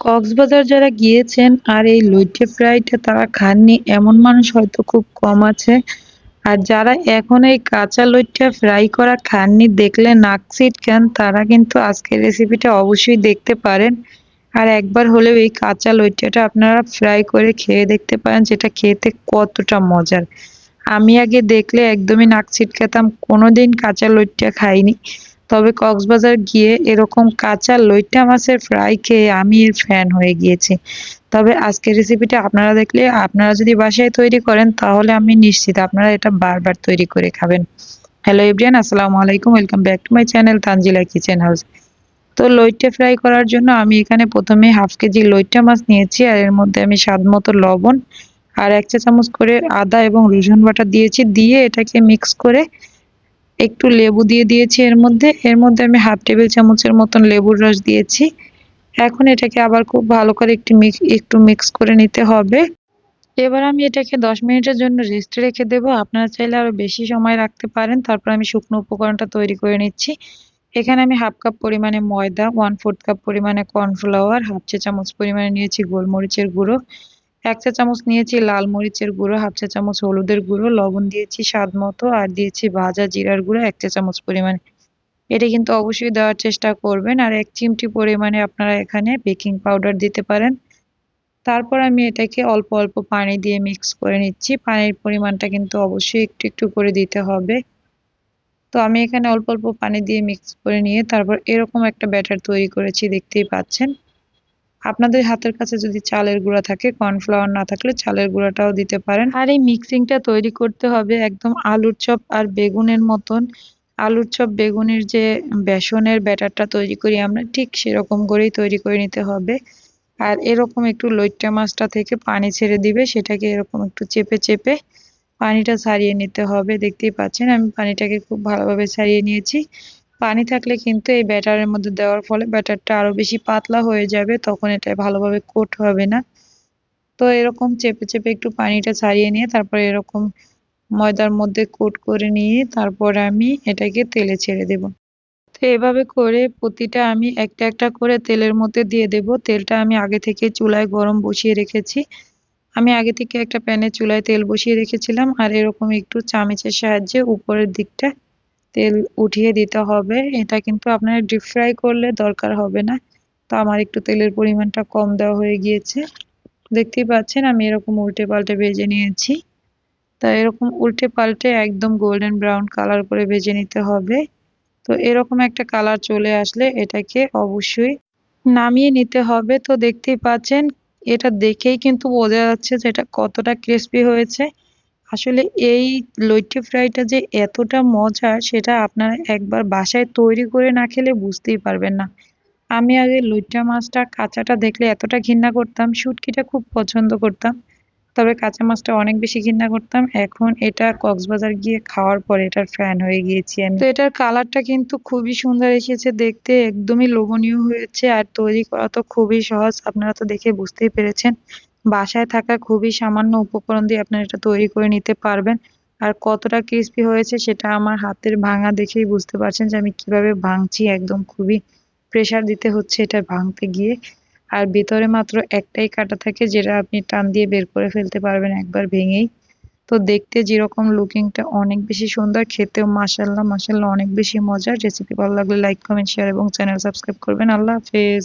কক্সবাজার যারা গিয়েছেন আর এই লইট্টে ফ্রাইটা তারা খাননি, এমন মানুষ হয়তো খুব কম আছে। আর যারা এখন এই কাঁচা লইট্টা ফ্রাই করা খাননি, দেখলে নাক ছিটকান, তারা কিন্তু আজকের রেসিপিটা অবশ্যই দেখতে পারেন। আর একবার হলেও এই কাঁচা লইট্টাটা আপনারা ফ্রাই করে খেয়ে দেখতে পারেন, যেটা খেতে কতটা মজার। আমি আগে দেখলে একদমই নাক ছিটকাতাম, কোনোদিন কাঁচা লইট্টা খাইনি। তবে কক্সবাজার গিয়ে এরকম কাঁচা লইট্টা মাছের ফ্রাই খেয়ে আমি এর ফ্যান হয়ে গিয়েছি। তবে আজকের রেসিপিটা আপনারা দেখলে, আপনারা যদি বাসায় তৈরি করেন, তাহলে আমি নিশ্চিত আপনারা এটা বারবার তৈরি করে খাবেন। হ্যালো এভরিয়ান আসসালামু আলাইকুম welcome back to my channel Tanzila kitchen house তো লইট্টা ফ্রাই করার জন্য আমি এখানে প্রথমে হাফ কেজি লইট্টা মাছ নিয়েছি, আর এর মধ্যে আমি স্বাদ মতো লবণ আর এক চা চামচ করে আদা এবং রসুন বাটা দিয়েছি। দিয়ে এটাকে মিক্স করে একটু লেবু দিয়ে দিয়েছি এর মধ্যে। এর মধ্যে আমি হাফ টেবিল চামচের মতন লেবুর রস দিয়েছি। এখন এটাকে আবার খুব ভালো করে একটু মিক্স একটু মিক্স করে নিতে হবে। এবার আমি এটাকে দশ মিনিটের জন্য রেস্টে রেখে দেব। আপনারা চাইলে আরও বেশি সময় রাখতে পারেন। তারপর আমি শুকনো উপকরণটা তৈরি করে নিচ্ছি। এখানে আমি হাফ কাপ পরিমাণে ময়দা ওয়ান ফোর্থ কাপ পরিমাণে কর্নফ্লাওয়ার হাফ চা চামচ পরিমাণে নিয়েছি গোলমরিচের গুঁড়ো। এক চা চামচ নিয়েছি লাল মরিচের গুঁড়ো, হাফ চা চামচ হলুদের গুঁড়ো, লবণ দিয়েছি স্বাদ মতো, আর দিয়েছি ভাজা জিরার গুঁড়ো এক চা চামচ পরিমাণে। এটা কিন্তু অবশ্যই দেওয়ার চেষ্টা করবেন, আর এক চিমটি পরিমাণে আপনারা এখানে বেকিং পাউডার দিতে পারেন। তারপর আমি এটাকে অল্প অল্প পানি দিয়ে মিক্স করে নিচ্ছি। পানির পরিমাণটা কিন্তু অবশ্যই একটু একটু করে দিতে হবে। তো আমি এখানে অল্প অল্প পানি দিয়ে মিক্স করে নিয়ে তারপর এরকম একটা ব্যাটার তৈরি করেছি, দেখতেই পাচ্ছেন। আপনাদের হাতের কাছে যদি চালের গুঁড়া থাকে কর্নফ্লাওয়ার না থাকলে চালের গুঁড়াটাও দিতে পারেন। আর এই মিক্সিংটা তৈরি করতে হবে একদম আলুর চপ আর বেগুনের মতন। আলুর চপ, বেগুনের যে বেসনের ব্যাটারটা তৈরি করি আমরা, ঠিক সেরকম করেই তৈরি করে নিতে হবে। আর এরকম একটু লইট্টা মাছটা থেকে পানি ছেড়ে দিবে, সেটাকে এরকম একটু চেপে চেপে পানিটা ছাড়িয়ে নিতে হবে। দেখতেই পাচ্ছেন, আমি পানিটাকে খুব ভালোভাবে ছাড়িয়ে নিয়েছি। পানি থাকলে কিন্তু এই ব্যাটারের মধ্যে দেওয়ার ফলে ব্যাটারটা আরও বেশি পাতলা হয়ে যাবে, তখন এটা ভালোভাবে কোট হবে না। তো এরকম চেপে চেপে একটু পানিটা ছাড়িয়ে নিয়ে তারপর এরকম ময়দার মধ্যে কোট করে নিয়ে তারপর আমি এটাকে তেলে ছেড়ে দেব। তো এভাবে করে প্রতিটা আমি একটা একটা করে তেলের মধ্যে দিয়ে দেব। তেলটা আমি আগে থেকে চুলায় গরম বসিয়ে রেখেছি। আমি আগে থেকে একটা প্যানে চুলায় তেল বসিয়ে রেখেছিলাম আর এরকম একটু চামচের সাহায্যে উপরের দিকটা তেল উঠিয়ে দিতে হবে। এটা কিন্তু আপনারা ডিপ ফ্রাই করলে দরকার হবে না। তো আমার একটু তেলের পরিমাণটা কম দেওয়া হয়ে গিয়েছে। দেখতেই পাচ্ছেন আমি এরকম উল্টে পাল্টে ভেজে নিয়েছি। তা এরকম উল্টে পাল্টে একদম গোল্ডেন ব্রাউন কালার করে ভেজে নিতে হবে। তো এরকম একটা কালার চলে আসলে এটাকে অবশ্যই নামিয়ে নিতে হবে। তো দেখতেই পাচ্ছেন, এটা দেখেই কিন্তু বোঝা যাচ্ছে যে এটা কতটা ক্রিস্পি হয়েছে। আসলে এই লইট্টি ফ্রাইটা যে এতটা মজা সেটা আপনারা একবার বাসায় তৈরি করে না খেলে বুঝতেই পারবেন না। আমি আগে লইট্টা মাছটা, কাঁচাটা দেখলে এতটা ঘৃণা করতাম, শুটকিটা খুব পছন্দ করতাম। তবে কাঁচা মাছটা অনেক বেশি ঘৃণা করতাম। এখন এটা কক্সবাজার গিয়ে খাওয়ার পরে এটার ফ্যান হয়ে গিয়েছি আমি। তো এটার কালারটা কিন্তু খুবই সুন্দর এসেছে, দেখতে একদমই লোভনীয় হয়েছে। আর তৈরি করা তো খুবই সহজ, আপনারা তো দেখে বুঝতেই পেরেছেন। বাসায় থাকা খুবই সামান্য উপকরণ দিয়ে আপনারা এটা তৈরি করে নিতে পারবেন। আর কতটা ক্রিস্পি হয়েছে সেটা আমার হাতের ভাঙা দেখেই বুঝতে পারছেন যে আমি কীভাবে ভাঙছি। একদম খুবই প্রেসার দিতে হচ্ছে এটা ভাঙতে গিয়ে। আর ভিতরে মাত্র একটাই কাটা থাকে যেটা আপনি টান দিয়ে বের করে ফেলতে পারবেন একবার ভেঙেই। তো দেখতে যেরকম লুকিংটা অনেক বেশি সুন্দর, খেতেও মাসাল্লাহ মাসাল্লাহ অনেক বেশি মজার। রেসিপি ভালো লাগলে লাইক কমেন্ট শেয়ার এবং চ্যানেল সাবস্ক্রাইব করবেন। আল্লাহ হাফেজ।